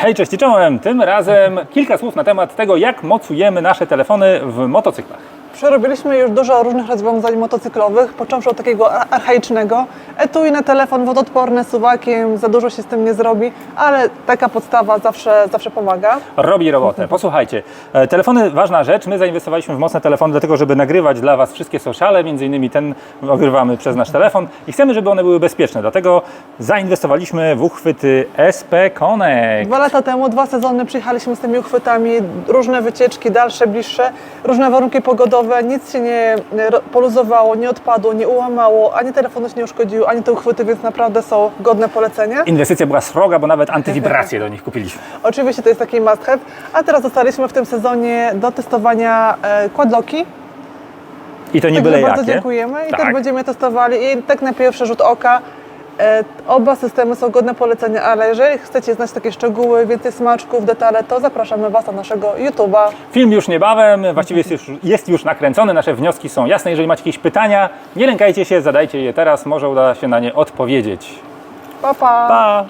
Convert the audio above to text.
Hej, cześć czołem! Tym razem kilka słów na temat tego, jak mocujemy nasze telefony w motocyklach. Przerobiliśmy już dużo różnych rozwiązań motocyklowych, począwszy od takiego ar- archaicznego. Etui na telefon wodoodporny, z suwakiem, za dużo się z tym nie zrobi, ale taka podstawa zawsze, zawsze pomaga. Robi robotę. Posłuchajcie, e, telefony ważna rzecz. My zainwestowaliśmy w mocne telefony dlatego, żeby nagrywać dla Was wszystkie sociale, między innymi ten ogrywamy przez nasz telefon i chcemy, żeby one były bezpieczne. Dlatego zainwestowaliśmy w uchwyty SP Connect. Dwa lata temu, dwa sezony przyjechaliśmy z tymi uchwytami, różne wycieczki, dalsze, bliższe, różne warunki pogodowe, nic się nie poluzowało, nie odpadło, nie ułamało, ani telefonu się nie uszkodził, ani te uchwyty, więc naprawdę są godne polecenia. Inwestycja była sroga, bo nawet antywibracje do nich kupiliśmy. Oczywiście to jest taki must have, a teraz dostaliśmy w tym sezonie do testowania e, quadlocki. I to nie Także byle bardzo jakie. dziękujemy i Tak. też będziemy testowali i tak na pierwszy rzut oka e, oba systemy są godne polecenia, ale jeżeli chcecie znać takie szczegóły, więcej smaczków, detale, to zapraszamy Was na naszego YouTube'a. Film już niebawem, właściwie jest już, jest już nakręcony, nasze wnioski są jasne. Jeżeli macie jakieś pytania, nie lękajcie się, zadajcie je teraz, może uda się na nie odpowiedzieć. Pa, pa! Pa!